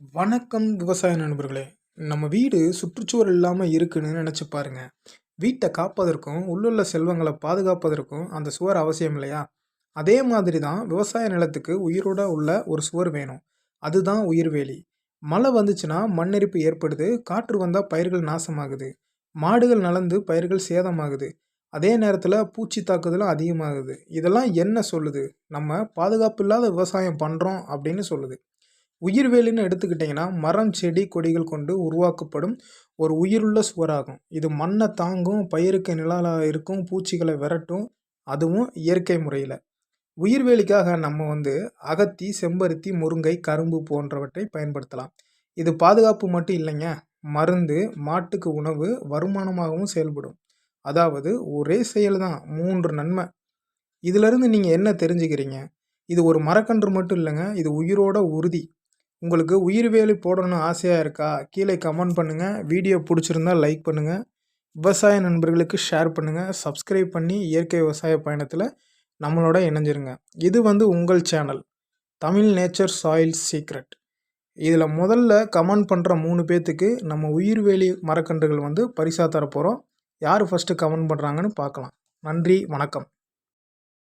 வணக்கம் விவசாய நண்பர்களே. நம்ம வீடு சுற்றுச்சுவர் இல்லாமல் இருக்குன்னு நினச்சி பாருங்க. வீட்டை காப்பதற்கும் உள்ளுள்ள செல்வங்களை பாதுகாப்பதற்கும் அந்த சுவர் அவசியம் இல்லையா? அதே மாதிரி தான் விவசாய நிலத்துக்கு உயிரோட உள்ள ஒரு சுவர் வேணும். அதுதான் உயிர்வேலி மழை வந்துச்சுன்னா மண்ணெரிப்பு ஏற்படுது காற்று வந்தால் பயிர்கள் நாசமாகுது மாடுகள் நலந்து பயிர்கள் சேதமாகுது. அதே நேரத்தில் பூச்சி தாக்குதலும் அதிகமாகுது. இதெல்லாம் என்ன சொல்லுது? நம்ம பாதுகாப்பு இல்லாத விவசாயம் பண்ணுறோம் அப்படின்னு சொல்லுது. உயிர்வேலின்னு எடுத்துக்கிட்டிங்கன்னா மரம் செடி கொடிகள் கொண்டு உருவாக்கப்படும் ஒரு உயிருள்ள சுவராகும். இது மண்ணை தாங்கும் பயிருக்கு நிழலாக இருக்கும் பூச்சிகளை விரட்டும் அதுவும் இயற்கை முறையில். உயிர்வேலிக்காக நம்ம வந்து அகத்தி செம்பருத்தி முருங்கை கரும்பு போன்றவற்றை பயன்படுத்தலாம். இது பாதுகாப்பு மட்டும் இல்லைங்க. மருந்து மாட்டுக்கு உணவு வருமானமாகவும் செயல்படும். அதாவது ஒரே செயல் தான் மூன்று நன்மை. இதிலிருந்து நீங்கள் என்ன தெரிஞ்சுக்கிறீங்க? இது ஒரு மரக்கன்று மட்டும் இல்லைங்க இது உயிரோட உறுதி. உங்களுக்கு உயிர் வேலி போடணும்னு ஆசையாக இருக்கா? கீழே கமெண்ட் பண்ணுங்கள் வீடியோ பிடிச்சிருந்தா லைக் பண்ணுங்கள் விவசாய நண்பர்களுக்கு ஷேர் பண்ணுங்கள் சப்ஸ்கிரைப் பண்ணி இயற்கை விவசாய பயணத்தில் நம்மளோட இணைஞ்சிருங்க. இது வந்து உங்கள் channel Tamil nature soil secret இதில் முதல்ல கமெண்ட் பண்ணுற மூணு பேர்த்துக்கு நம்ம உயிர்வேலி மரக்கன்றுகள் வந்து பரிசாக தரப்போகிறோம் யார் ஃபஸ்ட்டு கமெண்ட் பண்ணுறாங்கன்னு பார்க்கலாம். நன்றி வணக்கம்.